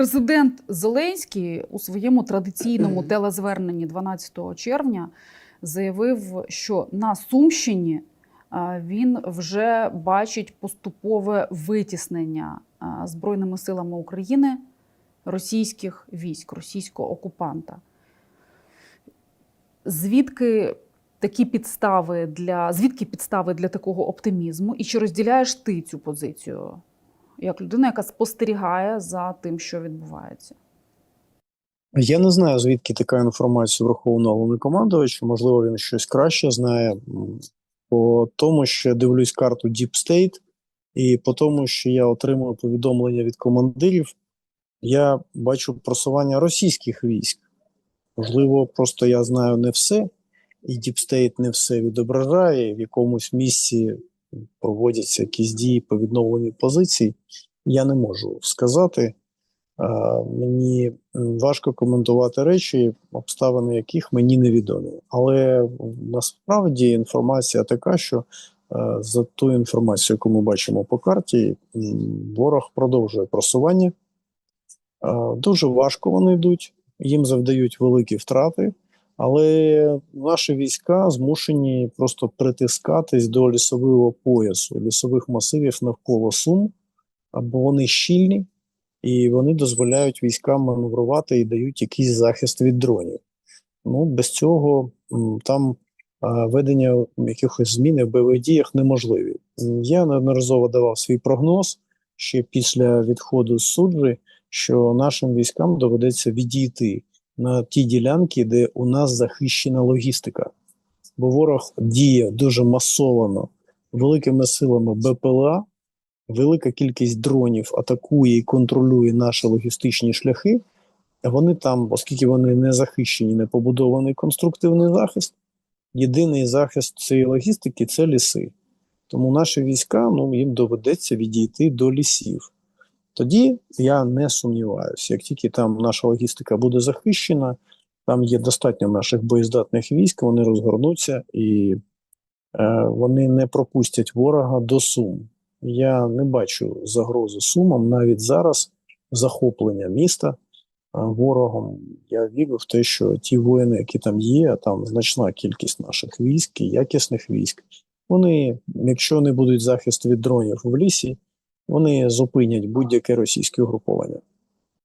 Президент Зеленський у своєму традиційному телезверненні 12 червня заявив, що на Сумщині він вже бачить поступове витіснення Збройними силами України російських військ, російського окупанта. Звідки такі підстави для звідки підстави для такого оптимізму? І чи розділяєш ти цю позицію як людина, яка спостерігає за тим, що відбувається? Я не знаю, звідки така інформація врахована головнокомандувачу. Можливо, він щось краще знає. По тому, що я дивлюсь карту Deep State, і по тому, що я отримую повідомлення від командирів, я бачу просування російських військ. Можливо, просто я знаю не все, і Deep State не все відображає. В якомусь місці проводяться якісь дії по відновленню позицій. Я не можу сказати. Мені важко коментувати речі, обставини яких мені невідомі. Але насправді інформація така, що е, за ту інформацію, яку ми бачимо по карті, ворог продовжує просування. Дуже важко вони йдуть, їм завдають великі втрати, але наші війська змушені просто притискатись до лісового поясу, лісових масивів навколо Сум, або вони щільні і вони дозволяють військам маневрувати і дають якийсь захист від дронів. Ну, без цього там ведення якихось змін в бойових діях неможливі. Я неодноразово давав свій прогноз ще після відходу з суджі, що нашим військам доведеться відійти на ті ділянки, де у нас захищена логістика. Бо ворог діє дуже масовано великими силами БПЛА, велика кількість дронів атакує і контролює наші логістичні шляхи. Вони там, оскільки вони не захищені, не побудований конструктивний захист. Єдиний захист цієї логістики це ліси. Тому наші війська ну, їм доведеться відійти до лісів. Тоді я не сумніваюся, як тільки там наша логістика буде захищена, там є достатньо наших боєздатних військ, вони розгорнуться і е, вони не пропустять ворога до Сум. Я не бачу загрози Сумам навіть зараз захоплення міста е, ворогом. Я вірю в те, що ті воїни, які там є, а там значна кількість наших військ якісних військ, вони, якщо не будуть захист від дронів в лісі, вони зупинять будь-яке російське угруповання.